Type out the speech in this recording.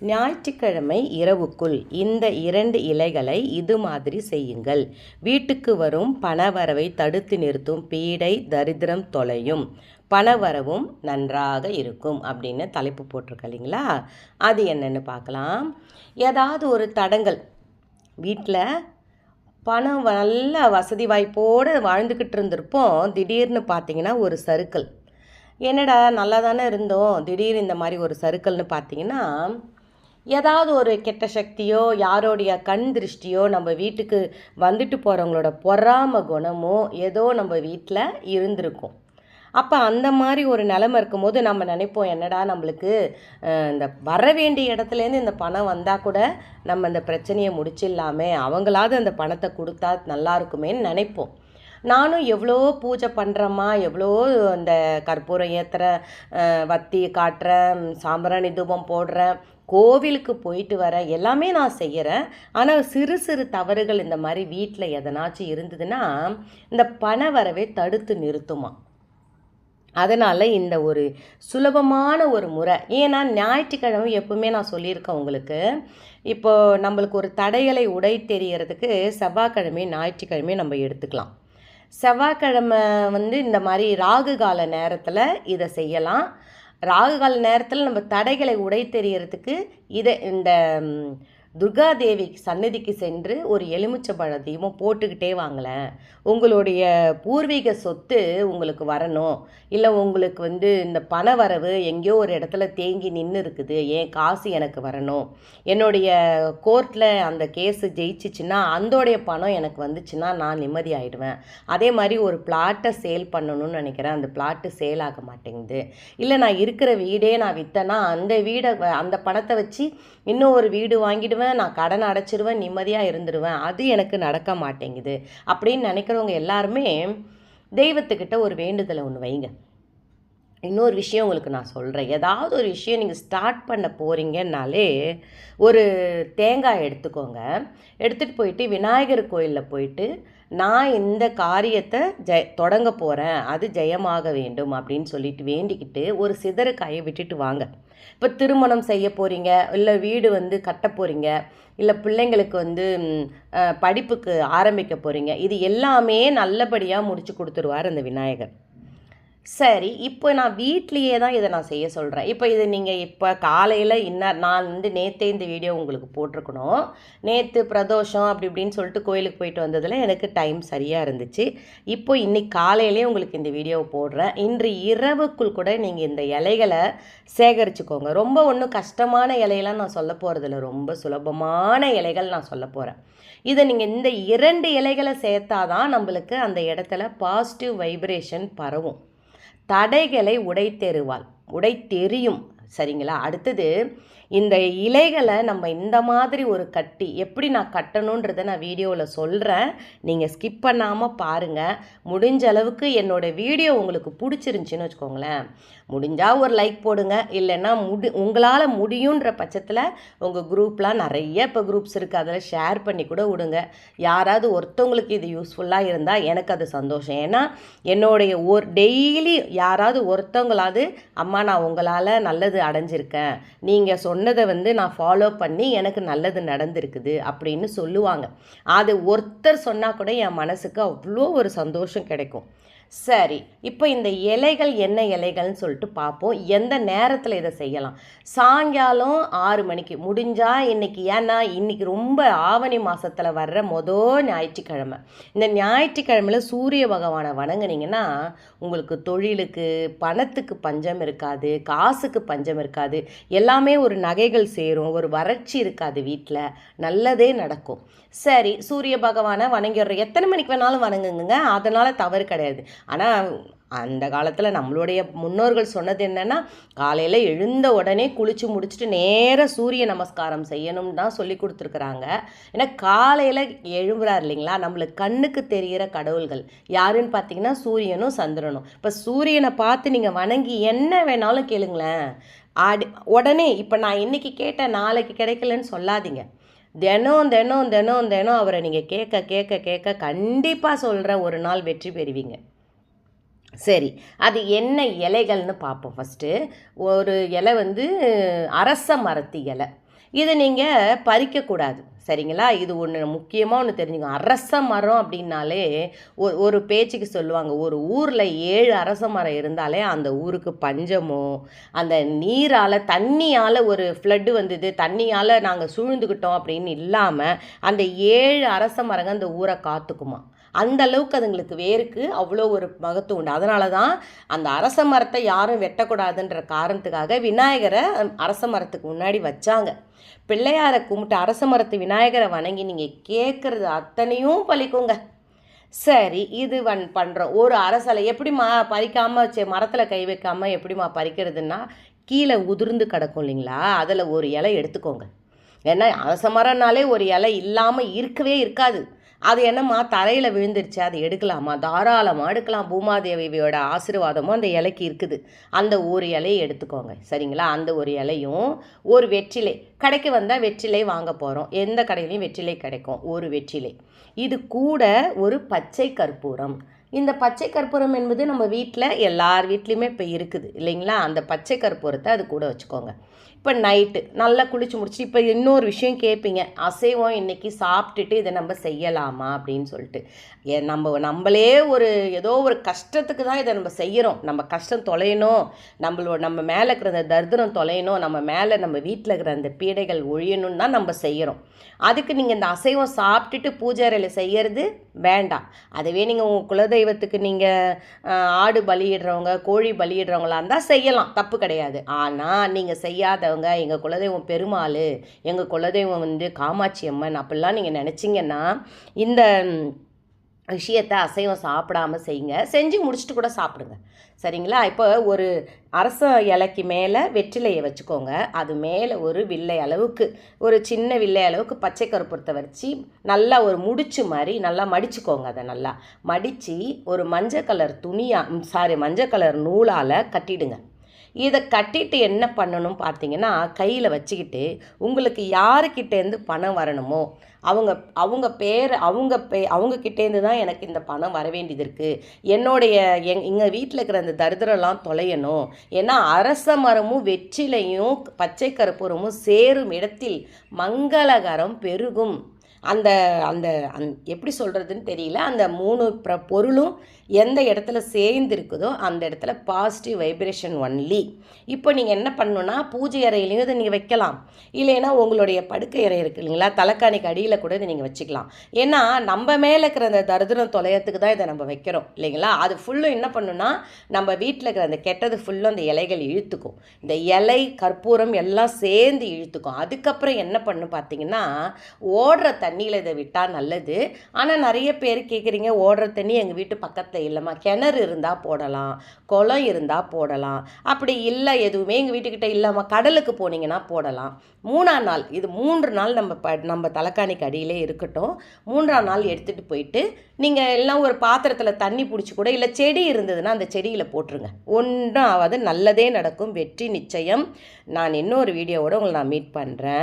ஞாயிற்றுக்கிழமை இரவுக்குள் இந்த இரண்டு இலைகளை இது மாதிரி செய்யுங்கள். வீட்டுக்கு வரும் பணவரவை தடுத்து நிறுத்தும் பீடை தரித்திரம் தொலையும். பணவரவும் நன்றாக இருக்கும் அப்படின்னு தலைப்பு போட்டிருக்க இல்லைங்களா? அது என்னென்னு பார்க்கலாம். ஏதாவது ஒரு தடங்கள். வீட்டில் பணம் நல்ல வசதி வாய்ப்போடு வாழ்ந்துக்கிட்டு இருந்திருப்போம். திடீர்னு பார்த்தீங்கன்னா ஒரு சறுக்கல். என்னடா நல்லா தானே இருந்தோம். திடீர் இந்த மாதிரி ஒரு சறுக்கல்னு பார்த்தீங்கன்னா ஏதாவது ஒரு கெட்ட சக்தியோ யாரோடைய கண் திருஷ்டியோ நம்ம வீட்டுக்கு வந்துட்டு போகிறவங்களோட பொறாம குணமோ ஏதோ நம்ம வீட்டில் இருந்திருக்கும். அப்போ அந்த மாதிரி ஒரு நிலமை இருக்கும்போது நம்ம நினைப்போம் என்னடா நம்மளுக்கு இந்த வர வேண்டிய இடத்துலேருந்து இந்த பணம் வந்தால் கூட நம்ம இந்த பிரச்சனையை முடிச்சிடலாமே அவங்களாவது அந்த பணத்தை கொடுத்தா நல்லா இருக்குமேன்னு நினைப்போம். நானும் எவ்வளோ பூஜை பண்ணுறேம்மா எவ்வளோ அந்த கற்பூரம் ஏற்றுறேன் வத்தி காட்டுறேன் சாம்பிராணி தூபம் போடுறேன் கோவிலுக்கு போயிட்டு வரேன் எல்லாமே நான் செய்கிறேன் ஆனால் சிறு சிறு தவறுகள் இந்த மாதிரி வீட்டில் எதனாச்சும் இருந்ததுன்னா இந்த பண வரவே தடுத்து நிறுத்துமா. அதனால் இந்த ஒரு சுலபமான ஒரு முறை. ஏன்னா ஞாயிற்றுக்கிழமை எப்பவுமே நான் சொல்லியிருக்கேன் உங்களுக்கு. இப்போ நம்மளுக்கு ஒரு தடைகளை உடை தெரியறதுக்கு செவ்வாய்க்கிழமை ஞாயிற்றுக்கிழமை நம்ம எடுத்துக்கலாம். செவ்வாய்க்கிழமை வந்து இந்த மாதிரி ராகு கால நேரத்தில் இதை செய்யலாம். ராகு கால நேரத்தில் நம்ம தடைகளை உடை இதை இந்த துர்காதேவி சன்னதிக்கு சென்று ஒரு எலுமிச்சை பழத்தையும் போட்டுக்கிட்டே வாங்களேன். உங்களுடைய பூர்வீக சொத்து உங்களுக்கு வரணும். இல்லை உங்களுக்கு வந்து இந்த பண வரவு எங்கேயோ ஒரு இடத்துல தேங்கி நின்று இருக்குது. ஏன் காசு எனக்கு வரணும்? என்னுடைய கோர்ட்டில் அந்த கேஸு ஜெயிச்சிச்சுன்னா அந்தோடைய பணம் எனக்கு வந்துச்சுன்னா நான் நிம்மதி ஆகிடுவேன் அதே மாதிரி ஒரு பிளாட்டை சேல் பண்ணணும்னு நினைக்கிறேன். அந்த பிளாட்டு சேல் ஆக மாட்டேங்குது. இல்லை நான் இருக்கிற வீடே நான் விற்றேன்னா அந்த வீடை வ- அந்த பணத்தை வச்சு இன்னும் ஒரு வீடு வாங்கிடுவேன். நான் கடன் அடைச்சிருவேன் நிம்மதியாக இருந்துருவேன் அது எனக்கு நடக்க மாட்டேங்குது. அப்படின்னு நினைக்கிறவங்க எல்லாருமே தெய்வத்துக்கிட்ட ஒரு வேண்டுதலை ஒன்று வைங்க. இன்னொரு விஷயம் உங்களுக்கு நான் சொல்கிறேன் ஏதாவது ஒரு விஷயம் நீங்கள் ஸ்டார்ட் பண்ண போகிறீங்கன்னாலே ஒரு தேங்காய் எடுத்துக்கோங்க. எடுத்துகிட்டு போயிட்டு விநாயகர் கோயிலில் போயிட்டு நான் இந்த காரியத்தை ஜெ தொடங்க போகிறேன் அது ஜெயமாக வேண்டும் அப்படின்னு சொல்லிட்டு வேண்டிக்கிட்டு ஒரு சிதறுக்காயை விட்டுட்டு வாங்க. இப்போ திருமணம் செய்ய போகிறீங்க இல்லை வீடு வந்து கட்ட போகிறீங்க இல்லை பிள்ளைங்களுக்கு வந்து படிப்புக்கு ஆரம்பிக்க போகிறீங்க இது எல்லாமே நல்லபடியாக முடிச்சு கொடுத்துருவார் அந்த விநாயகர். சரி இப்போ நான் வீட்லேயே தான் இதை நான் செய்ய சொல்கிறேன் இப்போ இது நீங்கள் இப்போ காலையில் இன்ன நான் வந்து நேற்றே இந்த வீடியோ உங்களுக்கு போட்டிருக்கணும். நேற்று பிரதோஷம் அப்படி இப்படின்னு சொல்லிட்டு கோயிலுக்கு போயிட்டு வந்ததில் எனக்கு டைம் சரியாக இருந்துச்சு. இப்போ இன்றைக்கி காலையிலே உங்களுக்கு இந்த வீடியோவை போடுறேன். இன்று இரவுக்குள் கூட நீங்கள் இந்த இலைகளை சேகரிச்சுக்கோங்க. ரொம்ப ஒன்றும் கஷ்டமான இலையெல்லாம் நான் சொல்ல போகிறதில்ல ரொம்ப சுலபமான இலைகள் நான் சொல்ல போகிறேன் இதை நீங்கள் இந்த இரண்டு இலைகளை சேர்த்தாதான் நம்மளுக்கு அந்த இடத்துல பாசிட்டிவ் வைப்ரேஷன் பரவும். தடைகளை உடைத்தெருவாள் உடைத்தெறியும். சரிங்களா? அடுத்தது இந்த இலைகளை நம்ம இந்த மாதிரி ஒரு கட்டி எப்படி நான் கட்டணுன்றதை நான் வீடியோவில் சொல்கிறேன் நீங்கள் ஸ்கிப் பண்ணாமல் பாருங்கள் முடிஞ்ச அளவுக்கு என்னோட வீடியோ உங்களுக்கு பிடிச்சிருந்துச்சின்னு வச்சுக்கோங்களேன். முடிஞ்சால் ஒரு லைக் போடுங்க. இல்லைன்னா முடி உங்களால் முடியுன்ற பட்சத்தில் உங்கள் குரூப்லாம் நிறைய இப்போ குரூப்ஸ் இருக்குது அதில் ஷேர் பண்ணி கூட விடுங்க. யாராவது ஒருத்தவங்களுக்கு இது யூஸ்ஃபுல்லாக இருந்தால் எனக்கு அது சந்தோஷம். ஏன்னா என்னுடைய ஒரு டெய்லி யாராவது ஒருத்தவங்களாவது அம்மா நான் உங்களால் நல்லது அடைஞ்சிருக்கேன். நீங்கள் சொன்ன சொன்னதை வந்து நான் ஃபாலோ பண்ணி எனக்கு நல்லது நடந்திருக்குது அப்படின்னு சொல்லுவாங்க. அது ஒருத்தர் சொன்னால் கூட என் மனசுக்கு அவ்வளோ ஒரு சந்தோஷம் கிடைக்கும். சரி இப்போ இந்த இலைகள் என்ன இலைகள்னு சொல்லிட்டு பார்ப்போம் எந்த நேரத்தில் இதை செய்யலாம்? சாயங்காலம் ஆறு மணிக்கு. முடிஞ்சால் இன்னைக்கு ஏன்னா இன்னைக்கு ரொம்ப ஆவணி மாதத்தில் வர்ற மொதல் ஞாயிற்றுக்கிழமை. இந்த ஞாயிற்றுக்கிழமையில் சூரிய பகவானை வணங்குனீங்கன்னா உங்களுக்கு தொழிலுக்கு பணத்துக்கு பஞ்சம் இருக்காது காசுக்கு பஞ்சம் இருக்காது. எல்லாமே ஒரு நகைகள் சேரும் ஒரு வறட்சி இருக்காது வீட்டில் நல்லதே நடக்கும். சரி சூரிய பகவானை வணங்கிடுறோம் எத்தனை மணிக்கு வேணாலும் வணங்குங்க அதனால் தவறு கிடையாது. ஆனால் அந்த காலத்தில் நம்மளுடைய முன்னோர்கள் சொன்னது என்னென்னா காலையில் எழுந்த உடனே குளித்து முடிச்சுட்டு நேராக சூரிய நமஸ்காரம் செய்யணும்னு தான் சொல்லி கொடுத்துருக்குறாங்க. ஏன்னா காலையில் எழும்புறார் இல்லைங்களா? நம்மளுக்கு கண்ணுக்கு தெரிகிற கடவுள்கள். யாருன்னு பார்த்தீங்கன்னா சூரியனும் சந்திரனும். இப்போ சூரியனை பார்த்து நீங்கள் வணங்கி என்ன வேணாலும் கேளுங்களேன். ஆடி உடனே இப்போ நான் இன்றைக்கி கேட்டேன் நாளைக்கு கிடைக்கலன்னு சொல்லாதீங்க. தினம் தினம் தினம் தினம் அவரை நீங்கள் கேட்க கேட்க கேட்க கண்டிப்பாக சொல்கிற ஒரு நாள் வெற்றி பெறுவீங்க. சரி அது என்ன இலைகள்னு பார்ப்போம் ஃபஸ்ட்டு ஒரு இலை வந்து அரச மரத்து இலை. இதை நீங்கள் பறிக்கக்கூடாது. சரிங்களா? இது ஒன்று முக்கியமாக ஒன்று தெரிஞ்சுக்கோங்க அரச மரம் அப்படின்னாலே ஒரு ஒரு பேச்சுக்கு சொல்லுவாங்க. ஒரு ஊரில் ஏழு அரச மரம் இருந்தாலே அந்த ஊருக்கு பஞ்சமோ அந்த நீரால் தண்ணியால் ஒரு ஃப்ளட்டு வந்தது தண்ணியால் நாங்கள் சூழ்ந்துக்கிட்டோம் அப்படின்னு இல்லாமல் அந்த ஏழு அரச மரங்க அந்த ஊரை காத்துக்குமா? அந்த அளவுக்கு அதுங்களுக்கு வேருக்கு அவ்வளோ ஒரு மகத்துவம் உண்டு. அதனால தான் அந்த அரச மரத்தை யாரும் வெட்டக்கூடாதுன்ற காரணத்துக்காக விநாயகரை அரச மரத்துக்கு முன்னாடி வச்சாங்க. பிள்ளையாரை கும்பிட்டு அரச மரத்து விநாயகரை வணங்கி நீங்கள் கேட்குறது அத்தனையும் பழிக்குங்க. சரி இது வன் பண்ணுறோம் ஒரு அரசலை எப்படிம்மா பறிக்காமல் சே மரத்தில் கை வைக்காமல் எப்படிம்மா பறிக்கிறதுன்னா கீழே உதிர்ந்து கிடக்கும் இல்லைங்களா? அதில் ஒரு இலை எடுத்துக்கோங்க. ஏன்னா அரச மரம்னாலே ஒரு இலை இல்லாமல் இருக்கவே இருக்காது. அது என்னம்மா தரையில் விழுந்துருச்சு அதை எடுக்கலாமா? தாராளமாக எடுக்கலாம். பூமாதேவியோட ஆசீர்வாதமும் அந்த இலைக்கு இருக்குது. அந்த ஒரு இலையை எடுத்துக்கோங்க. சரிங்களா? அந்த ஒரு இலையும் ஒரு வெற்றிலை. கடைக்கு வந்தால் வெற்றிலை வாங்க போகிறோம் எந்த கடையிலையும் வெற்றிலை கிடைக்கும். ஒரு வெற்றிலை. இது கூட ஒரு பச்சை கற்பூரம். இந்த பச்சை கற்பூரம் என்பது நம்ம வீட்டில் எல்லார் வீட்லேயுமே இப்போ இருக்குது. இல்லைங்களா? அந்த பச்சை கற்பூரத்தை அது கூட வச்சுக்கோங்க. இப்போ நைட்டு நல்லா குளிச்சு முடிச்சுட்டு இப்போ இன்னொரு விஷயம் கேட்பீங்க அசைவம் இன்றைக்கி சாப்பிட்டுட்டு இதை நம்ம செய்யலாமா அப்படின்னு சொல்லிட்டு. ஏ நம்ம நம்மளே ஒரு ஏதோ ஒரு கஷ்டத்துக்கு தான் இதை நம்ம செய்கிறோம் நம்ம கஷ்டம் தொலையணும். நம்மளோட நம்ம மேலே இருக்கிற அந்த தர்தனம் தொலையணும். நம்ம மேலே நம்ம வீட்டில் இருக்கிற அந்த பீடைகள் ஒழியணும்னு தான் நம்ம செய்கிறோம் அதுக்கு நீங்கள் இந்த அசைவம் சாப்பிட்டுட்டு பூஜை அறையில் செய்கிறது வேண்டாம். அதுவே நீங்கள் உங்கள் குலதெய்வத்துக்கு நீங்கள் ஆடு பலியிடுறவங்க கோழி பலியிடுறவங்களா இருந்தால் செய்யலாம். தப்பு கிடையாது. ஆனால் நீங்கள் செய்யாத செய்யாதவங்க எங்கள் குலதெய்வம் பெருமாள் எங்கள் குலதெய்வம் வந்து காமாட்சி அம்மன் அப்படிலாம் நீங்கள் நினச்சிங்கன்னா இந்த விஷயத்தை அசைவம் சாப்பிடாம செய்யுங்க. செஞ்சு முடிச்சுட்டு கூட சாப்பிடுங்க. சரிங்களா? இப்போ ஒரு அரச இலைக்கு மேலே வெற்றிலையை வச்சுக்கோங்க. அது மேலே ஒரு வில்லை அளவுக்கு ஒரு சின்ன வில்லை அளவுக்கு பச்சை கருப்புறத்தை வச்சு நல்லா ஒரு முடிச்சு மாதிரி நல்லா மடிச்சுக்கோங்க அதை நல்லா. மடித்து ஒரு மஞ்சள் கலர் துணியாக சாரி மஞ்சள் கலர் நூலால் கட்டிடுங்க. இதை கட்டிட்டு என்ன பண்ணணும் பார்த்தீங்கன்னா கையில் வச்சுக்கிட்டு உங்களுக்கு யாருக்கிட்டேருந்து பணம் வரணுமோ அவங்க அவங்க பேர் அவங்க பே அவங்கக்கிட்டேருந்து தான் எனக்கு இந்த பணம் வர வேண்டியது இருக்குது என்னுடைய எங் எங்கள் வீட்டில் இருக்கிற அந்த தரித்திரம்லாம் தொலையணும். ஏன்னா அரச மரமும் வெற்றிலையும் பச்சை கருப்பூரமும் சேரும் இடத்தில் மங்களகரம் பெருகும். அந்த அந்த அந் எப்படி சொல்கிறதுன்னு தெரியல. அந்த மூணு ப்ர பொருளும் எந்த இடத்துல சேர்ந்து இருக்குதோ அந்த இடத்துல பாசிட்டிவ் வைப்ரேஷன் ஒன்லி இப்போ நீங்கள் என்ன பண்ணணுன்னா பூஜை அறையிலையும் இதை நீங்கள் வைக்கலாம். இல்லைன்னா உங்களுடைய படுக்கை அறை இருக்குது இல்லைங்களா? தலைக்காணிக்கு அடியில் கூட இதை நீங்கள் வச்சுக்கலாம். ஏன்னா நம்ம மேலே இருக்கிற அந்த தரித்திரம் தொலையத்துக்கு தான் இதை நம்ம வைக்கிறோம் இல்லைங்களா? அது ஃபுல்லும் என்ன பண்ணுன்னா நம்ம வீட்டில் இருக்கிற அந்த கெட்டது ஃபுல்லும் அந்த இலைகள் இழுத்துக்கும். இந்த இலை கற்பூரம் எல்லாம் சேர்ந்து இழுத்துக்கும். அதுக்கப்புறம் என்ன பண்ணும் பார்த்தீங்கன்னா ஓடுற தண்ணியில் இதை விட்டால் நல்லது. ஆனால் நிறைய பேர் கேட்குறீங்க ஓடுற தண்ணி எங்கள் வீட்டு பக்கத்தில் இல்லைம்மா. கிணறு இருந்தால் போடலாம் குளம் இருந்தால் போடலாம். அப்படி இல்லை எதுவுமே எங்கள் வீட்டுக்கிட்ட இல்லைம்மா கடலுக்கு போனீங்கன்னா போடலாம். மூணாம் நாள் இது மூன்று நாள் நம்ம ப நம்ம தலைக்காணிக்கு அடியிலே இருக்கட்டும். மூன்றாம் நாள் எடுத்துகிட்டு போயிட்டு நீங்கள் எல்லாம் ஒரு பாத்திரத்தில் தண்ணி பிடிச்சி கூட இல்லை செடி இருந்ததுன்னா அந்த செடியில் போட்டுருங்க. ஒன்றும் ஆகாது நல்லதே நடக்கும் வெற்றி நிச்சயம். நான் இன்னொரு வீடியோவோட உங்களை நான் மீட் பண்ணுறேன்